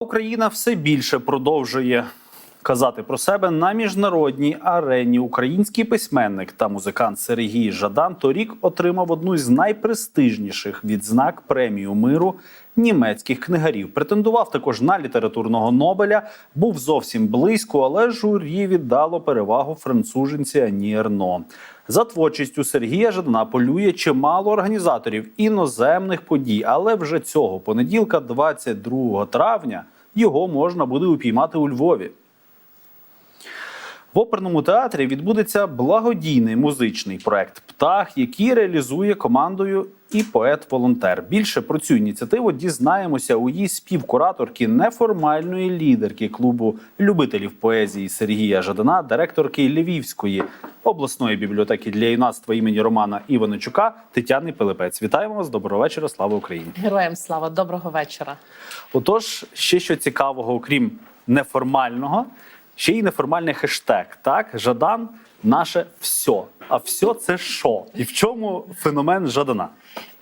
Україна все більше продовжує казати про себе на міжнародній арені. Український письменник та музикант Сергій Жадан торік отримав одну з найпрестижніших відзнак премію миру німецьких книгарів. Претендував також на літературного Нобеля. Був зовсім близько, але журі віддало перевагу француженці Ані Ерно. За творчістю Сергія Жадана полює чимало організаторів іноземних подій, але вже цього понеділка, 22 травня, його можна буде упіймати у Львові. В оперному театрі відбудеться благодійний музичний проект Птах, який реалізує командою і поет-волонтер. Більше про цю ініціативу дізнаємося у її співкураторки неформальної лідерки клубу любителів поезії Сергія Жадана, директорки Львівської обласної бібліотеки для юнацтва імені Романа Іваничука Тетяни Пилипець. Вітаємо вас. Доброго вечора. Слава Україні! Героям слава, доброго вечора. Отож, ще що цікавого, окрім неформального, ще й неформальний хештег. Так, Жадан наше все. А все це що? І в чому феномен Жадана?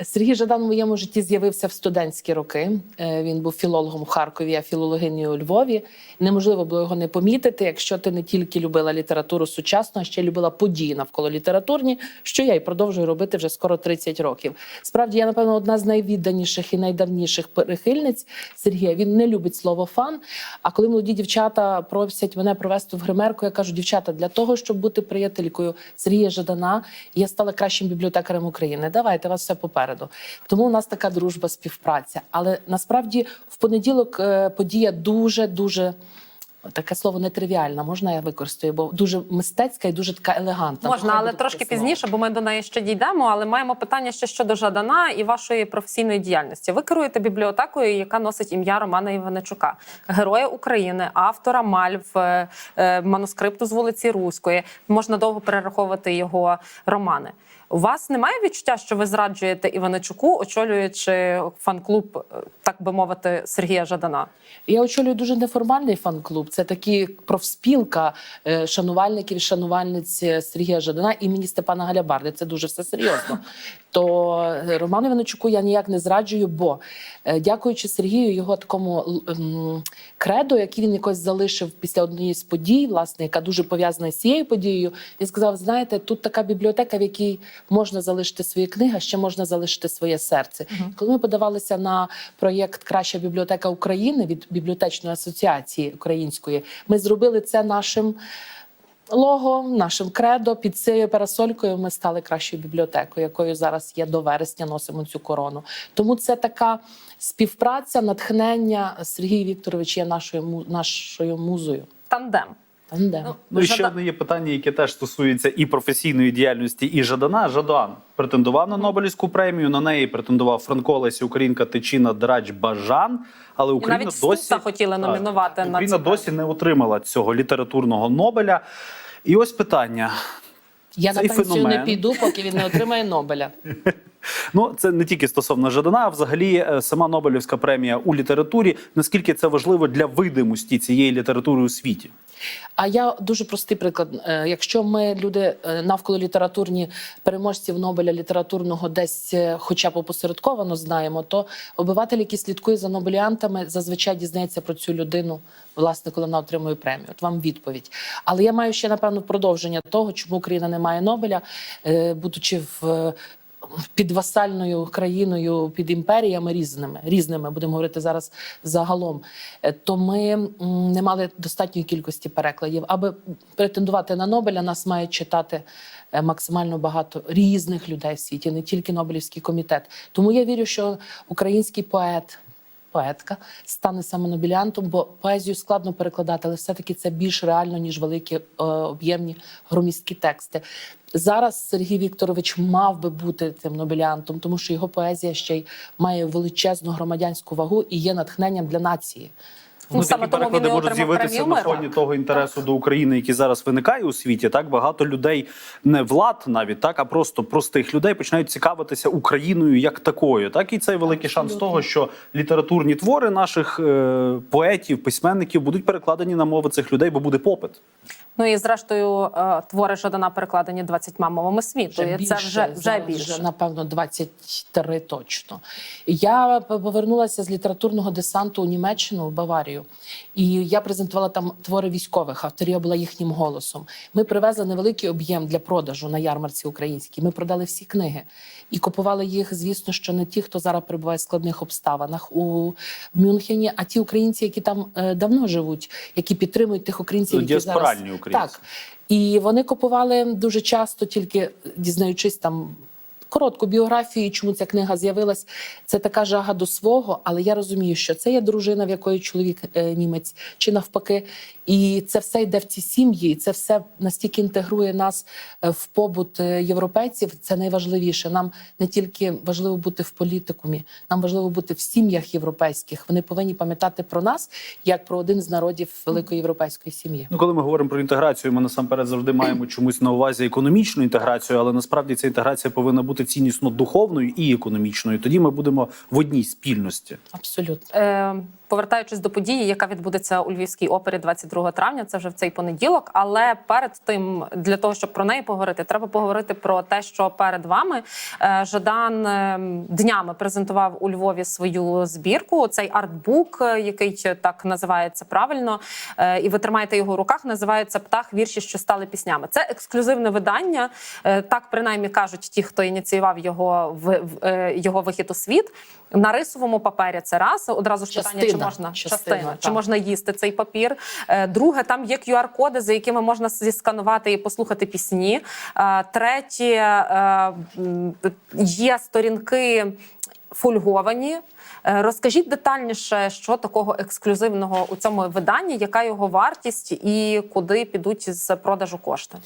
Сергій Жадан в моєму житті з'явився в студентські роки. Е, Він був філологом у Харкові, а філологинею у Львові. Неможливо було його не помітити, якщо ти не тільки любила літературу сучасну, а ще любила події навколо літературні, що я і продовжую робити вже скоро 30 років. Справді, я напевно одна з найвідданіших і найдавніших прихильниць Сергія. Він не любить слово фан. А коли молоді дівчата просять мене провести в гримерку, я кажу: дівчата, для того, щоб бути приятелькою Сергія Жадана, я стала кращим бібліотекарем України. Давайте вас все попереду. Тому у нас така дружба, співпраця. Але насправді в понеділок е, подія дуже дуже. Таке слово нетривіальна, можна я використаю, бо дуже мистецька і дуже така елегантна. Можна, але трошки слово. пізніше, бо ми до неї ще дійдемо. Але маємо питання ще щодо Жадана і вашої професійної діяльності. Ви керуєте бібліотекою, яка носить ім'я Романа Іваничука, героя України, автора мальв, е, е, манускрипту з вулиці Руської. Можна довго перераховувати його романи. У вас немає відчуття, що ви зраджуєте Іваничуку, очолюючи фан-клуб, е, так би мовити, Сергія Жадана? Я очолюю дуже неформальний фан-клуб. Це такі профспілка е, шанувальників, шанувальниць е, Сергія Жадана імені Степана Галябарди. Це дуже все серйозно. То Роману Іваничуку я ніяк не зраджую, бо дякуючи Сергію, його такому кредо, який він якось залишив після однієї з подій, власне, яка дуже пов'язана з цією подією, він сказав: знаєте, тут така бібліотека, в якій можна залишити свої книги, а ще можна залишити своє серце. Коли ми подавалися на проєкт Краща бібліотека України від бібліотечної асоціації української, ми зробили це нашим. Лого, нашим кредо під цією парасолькою ми стали кращою бібліотекою, якою зараз є до вересня. Носимо цю корону. Тому це така співпраця, натхнення. Сергій Вікторович є нашою нашою музою. Тандем. Тандем. Ну і ще одне є питання, яке теж стосується і професійної діяльності, і Жадана. Жадан претендував на Нобелівську премію. На неї претендував Франко Лесі, Українка Тичина Драч Бажан. Але І Україна навіть досі хотіли номінувати на Україна досі не отримала цього літературного Нобеля. І ось питання. Я цей на пенсію феномен. не піду, поки він не отримає Нобеля. Ну, це не тільки стосовно Жадана, а взагалі е, сама Нобелівська премія у літературі. Наскільки це важливо для видимості цієї літератури у світі? А я дуже простий приклад. Е, Якщо ми люди е, навколо літературні переможців Нобеля літературного десь, е, хоча б опосередковано знаємо, то обиватель, який слідкує за нобеліантами, зазвичай дізнається про цю людину, власне, коли вона отримує премію. От вам відповідь. Але я маю ще напевно продовження того, чому Україна не має Нобеля, будучи в. Під васальною країною, під імперіями різними, різними будемо говорити зараз загалом. Е, То ми не мали достатньої кількості перекладів. Аби претендувати на Нобеля, нас має читати е, максимально багато різних людей в світі, не тільки Нобелівський комітет. Тому я вірю, що український поет. Поетка стане саме нобіліантом, бо поезію складно перекладати, але все-таки це більш реально, ніж великі е, об'ємні громістські тексти. Зараз Сергій Вікторович мав би бути цим нобіліантом, тому що його поезія ще й має величезну громадянську вагу і є натхненням для нації. Ну, саме такі тому він переклади можуть з'явитися на фоні того інтересу до України, який зараз виникає у світі. Так багато людей, не влад навіть так, а просто простих людей починають цікавитися Україною як такою. Так і цей великий шанс того, що літературні твори наших е, поетів, письменників будуть перекладені на мови цих людей, бо буде попит. Ну і зрештою е, твори Жадана перекладені 20 мовами світу. і це вже вже зараз більше. напевно 23 точно. Я повернулася з літературного десанту у Німеччину в Баварію, і я презентувала там твори військових. Авторія була їхнім голосом. Ми привезли невеликий об'єм для продажу на ярмарці українській. Ми продали всі книги і купували їх, звісно, що не ті, хто зараз перебуває в складних обставинах у Мюнхені, а ті українці, які там е, давно живуть, які підтримують тих українців, які зараз українці. так. І вони купували дуже часто, тільки дізнаючись там коротку біографію, чому ця книга з'явилась. Це така жага до свого, але я розумію, що це є дружина, в якої чоловік е, німець, чи навпаки. І це все йде в ці сім'ї, і це все настільки інтегрує нас е, в побут е, європейців. Це найважливіше. Нам не тільки важливо бути в політикумі, нам важливо бути в сім'ях європейських. Вони повинні пам'ятати про нас як про один з народів великої європейської сім'ї. Ну, коли ми говоримо про інтеграцію, ми насамперед завжди маємо чомусь на увазі економічну інтеграцію, але насправді ця інтеграція повинна бути ціннісно духовною і економічною. Тоді ми будемо в одній спільності. Абсолютно. Е, повертаючись до події, яка відбудеться у Львівській опері 22 травня, це вже в цей понеділок. Але перед тим, для того, щоб про неї поговорити, треба поговорити про те, що перед вами е, Жадан е, днями презентував у Львові свою збірку. Цей артбук, е, який так називається правильно, і ви тримаєте його в руках. Називається Птах вірші, що стали піснями. Це ексклюзивне видання. Так принаймні кажуть ті, хто ініціював його в його вихід у світ. На рисовому папері це раз. Одразу ж питання, чи можна частина, частина, чи можна їсти цей папір. Друге, там є QR-коди, за якими можна зісканувати і послухати пісні. Е, Третє е, є сторінки фольговані. Е, Розкажіть детальніше, що такого ексклюзивного у цьому виданні, яка його вартість і куди підуть з продажу кошти?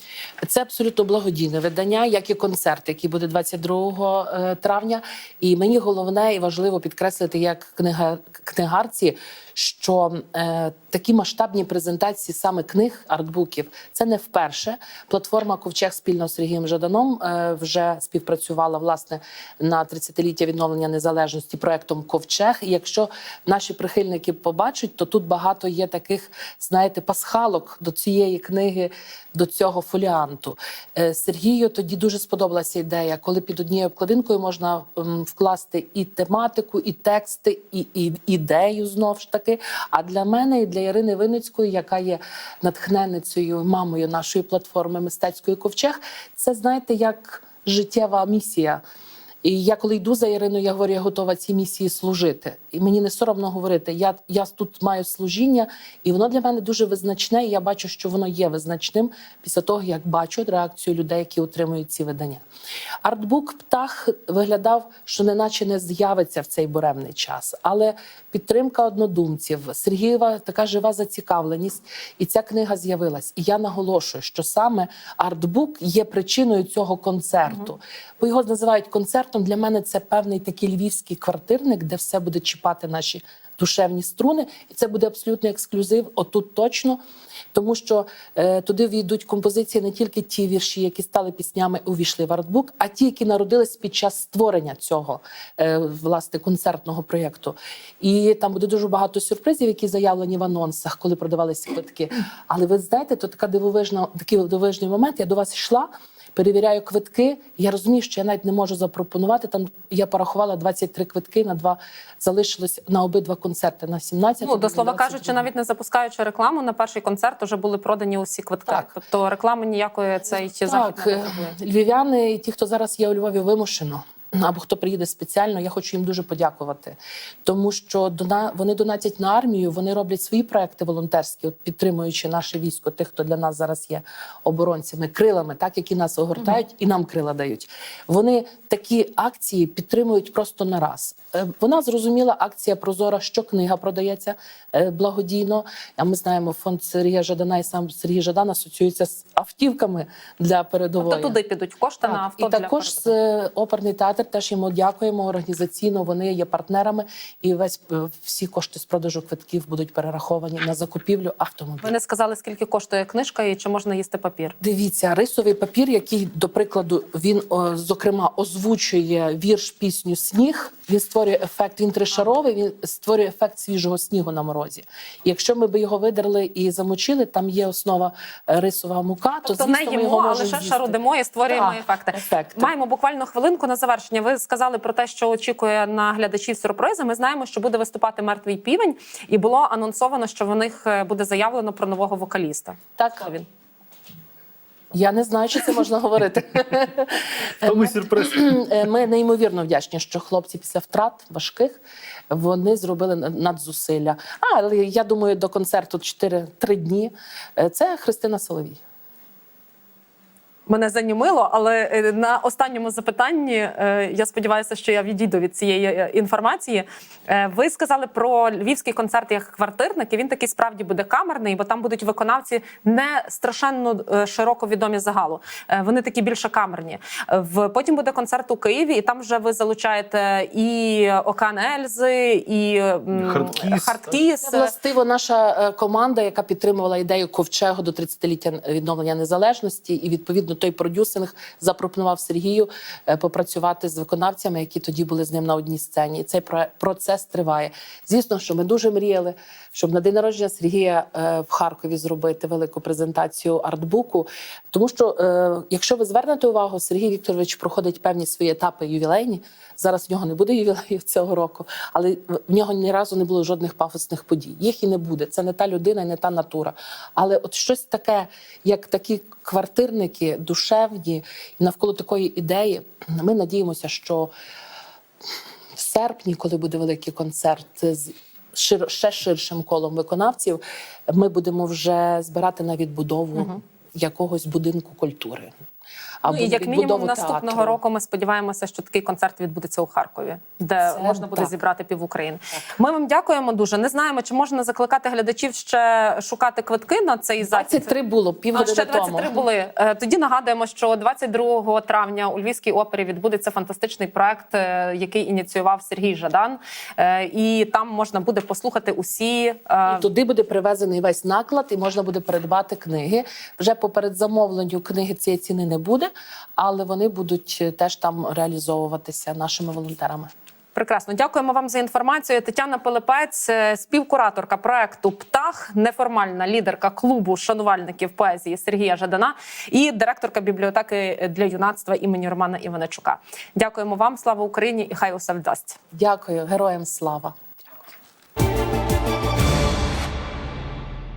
Це абсолютно благодійне видання, як і концерт, який буде 22 е, травня. І мені головне і важливо підкреслити як книга книгарці, що е, такі масштабні презентації саме книг, артбуків, це не вперше. Платформа Ковчег спільно з Сергієм Жаданом е, вже співпрацювала власне на 30-ліття відновлення незалежності проектом Ковчег. І якщо наші прихильники побачать, то тут багато є таких, знаєте, пасхалок до цієї книги, до цього фоліанту. Е, Сергію тоді дуже сподобалася ідея, коли під однією обкладинкою можна вкласти і тематику, і тексти, і, і ідею знов ж таки. А для мене і для Ірини Виницької, яка є натхненницею, мамою нашої платформи мистецької ковчег, це знаєте, як життєва місія. І я коли йду за Іриною, я говорю, я готова цій місії служити. І мені не соромно говорити. Я, я тут маю служіння, і воно для мене дуже визначне. І я бачу, що воно є визначним після того, як бачу реакцію людей, які отримують ці видання. Артбук птах виглядав, що неначе не з'явиться в цей буремний час, але підтримка однодумців, Сергієва така жива зацікавленість, і ця книга з'явилась. І я наголошую, що саме артбук є причиною цього концерту. Бо його називають концертом. Для мене це певний такий львівський квартирник, де все буде чіпати наші душевні струни, і це буде абсолютно ексклюзив. Отут точно. Тому що е, туди війдуть композиції не тільки ті вірші, які стали піснями, увійшли в артбук, а ті, які народились під час створення цього е, власне концертного проєкту. І там буде дуже багато сюрпризів, які заявлені в анонсах, коли продавалися квитки. Але ви знаєте, то така дивовижна, такий дивовижний момент. Я до вас йшла. Перевіряю квитки. Я розумію, що я навіть не можу запропонувати. Там я порахувала 23 квитки на два залишилось на обидва концерти на 17. Ну, до слова кажучи, навіть не запускаючи рекламу, на перший концерт вже були продані усі квитки. Так. Тобто реклами ніякої цей захід Так, не е, львів'яни і ті, хто зараз є у Львові, вимушено. Або хто приїде спеціально, я хочу їм дуже подякувати, тому що дона вони донатять на армію, вони роблять свої проекти волонтерські, от підтримуючи наше військо, тих, хто для нас зараз є оборонцями, крилами, так які нас огортають і нам крила дають. Вони такі акції підтримують просто на раз. Е, Вона зрозуміла акція Прозора, що книга продається е, благодійно. А ми знаємо, фонд Сергія Жадана і сам Сергій Жадан асоціюється з автівками для передової. Тобто туди підуть кошти на авто і для також передових. е, оперний театр театр. Теж йому дякуємо організаційно. Вони є партнерами, і весь е, всі кошти з продажу квитків будуть перераховані на закупівлю автомобілів. Ви не сказали, скільки коштує книжка і чи можна їсти папір. Дивіться, рисовий папір, який, до прикладу, він зокрема озвучує вірш пісню Сніг. Він створює ефект. Він тришаровий. Він створює ефект свіжого снігу на морозі. І якщо ми би його видерли і замочили, там є основа е, рисова мука. То Тобто звісно, не ми його а лише з'їсти. шарудимо і створюємо Так, ефекти. ефекти. Маємо буквально хвилинку на завершення. Ви сказали про те, що очікує на глядачів сюрпризи. Ми знаємо, що буде виступати мертвий півень, і було анонсовано, що в них е, буде заявлено про нового вокаліста. Так, Хто він? я не знаю, чи це можна говорити. Тому сюрприз. Е, Ми неймовірно вдячні, що хлопці після втрат важких вони зробили надзусилля. А, але я думаю, до концерту 4-3 дні. Е, Це Христина Соловій. Мене занімило, але е, на останньому запитанні е, я сподіваюся, що я відійду від цієї е, інформації. Ви сказали про львівський концерт як квартирник, і він такий справді буде камерний, бо там будуть виконавці не страшенно широко відомі загалу. Вони такі більше камерні. В потім буде концерт у Києві, і там вже ви залучаєте і Океан Ельзи, і Хардкіс. Хардкіс. Це властиво наша команда, яка підтримувала ідею ковчегу до 30-ліття відновлення незалежності, і відповідно той продюсинг запропонував Сергію е, попрацювати з виконавцями, які тоді були з ним на одній сцені. І цей про- процес триває. Звісно, що ми дуже мріяли, щоб на день народження Сергія е, в Харкові зробити велику презентацію артбуку. Тому що, е, якщо ви звернете увагу, Сергій Вікторович проходить певні свої етапи ювілейні. Зараз в нього не буде ювілею цього року, але в нього ні разу не було жодних пафосних подій. Їх і не буде. Це не та людина не та натура. Але от щось таке, як такі квартирники, душевні, і навколо такої ідеї, ми надіємося, що в серпні, коли буде великий концерт з шир- ще ширшим колом виконавців, ми будемо вже збирати на відбудову якогось будинку культури. Ну, і як мінімум наступного театру. року ми сподіваємося, що такий концерт відбудеться у Харкові, де Це можна буде так. зібрати пів України. Ми вам дякуємо дуже. Не знаємо, чи можна закликати глядачів ще шукати квитки на цей захід. 23 було півгодини ще 23 тому. були. Е, Тоді нагадуємо, що 22 травня у Львівській опері відбудеться фантастичний проект, е, який ініціював Сергій Жадан. Е, І там можна буде послухати усі І туди буде привезений весь наклад, і можна буде придбати книги. Вже по передзамовленню книги цієї ціни не буде, але вони будуть е, теж там реалізовуватися нашими волонтерами. Прекрасно, дякуємо вам за інформацію. Тетяна Пилипець, е, співкураторка проекту Птах, неформальна лідерка клубу шанувальників поезії Сергія Жадана і директорка бібліотеки для юнацтва імені Романа Іваничука. Дякуємо вам, слава Україні, і хай усе вдасться. Дякую, героям слава.